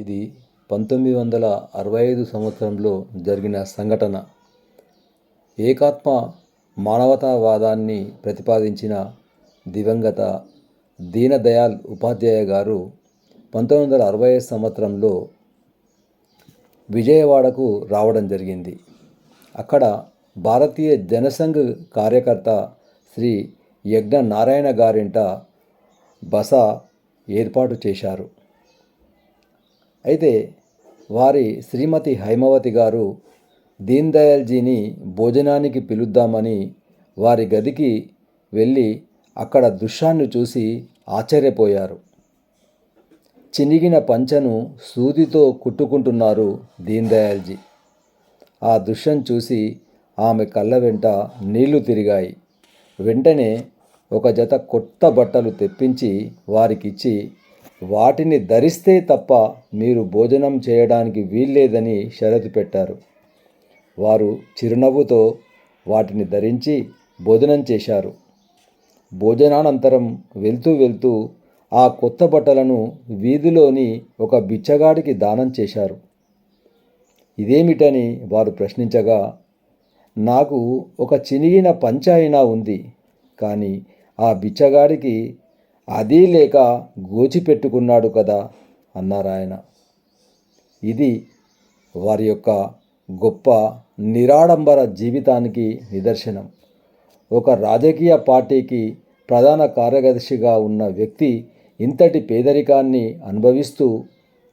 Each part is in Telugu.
ఇది పంతొమ్మిది వందల అరవై ఐదు సంవత్సరంలో జరిగిన సంఘటన. ఏకాత్మ మానవతావాదాన్ని ప్రతిపాదించిన దివంగత దీనదయాల్ ఉపాధ్యాయ గారు పంతొమ్మిది వందల అరవై ఐదు సంవత్సరంలో విజయవాడకు రావడం జరిగింది. అక్కడ భారతీయ జనసంఘ్ కార్యకర్త శ్రీ యజ్ఞ నారాయణ గారింట బస ఏర్పాటు చేశారు. అయితే వారి శ్రీమతి హైమవతి గారు దీన్ దయాల్జీని భోజనానికి పిలుద్దామని వారి గదికి వెళ్ళి అక్కడ దృశ్యాన్ని చూసి ఆశ్చర్యపోయారు. చినిగిన పంచను సూదితో కుట్టుకుంటున్నారు దీన్ దయాల్జీ ఆ దృశ్యం చూసి ఆమె కళ్ళ వెంట నీళ్ళు తిరిగాయి. వెంటనే ఒక జత కొత్త బట్టలు తెప్పించి వారికిచ్చి వాటిని ధరిస్తే తప్ప మీరు భోజనం చేయడానికి వీల్లేదని షరతు పెట్టారు. వారు చిరునవ్వుతో వాటిని ధరించి భోజనం చేశారు. భోజనానంతరం వెళ్తూ వెళ్తూ ఆ కొత్త బట్టలను వీధిలోని ఒక బిచ్చగాడికి దానం చేశారు. ఇదేమిటని వారు ప్రశ్నించగా నాకు ఒక చినిగిన పంచ అయినా ఉంది కానీ ఆ బిచ్చగాడికి అదీ లేక గోచిపెట్టుకున్నాడు కదా అన్నారు ఆయన. ఇది వారి యొక్క గొప్ప నిరాడంబర జీవితానికి నిదర్శనం. ఒక రాజకీయ పార్టీకి ప్రధాన కార్యదర్శిగా ఉన్న వ్యక్తి ఇంతటి పేదరికాన్ని అనుభవిస్తూ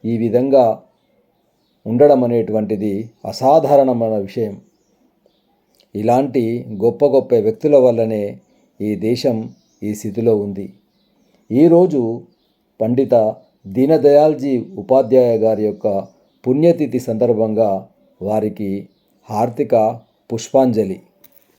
ఈ విధంగా ఉండడం అనేటువంటిది అసాధారణమైన విషయం. ఇలాంటి గొప్ప గొప్ప వ్యక్తుల వల్లనే ఈ దేశం ఈ స్థితిలో ఉంది. ఈరోజు పండిత దీనదయాల్జీ ఉపాధ్యాయ గారి యొక్క పుణ్యతిథి సందర్భంగా వారికి హార్దిక పుష్పాంజలి.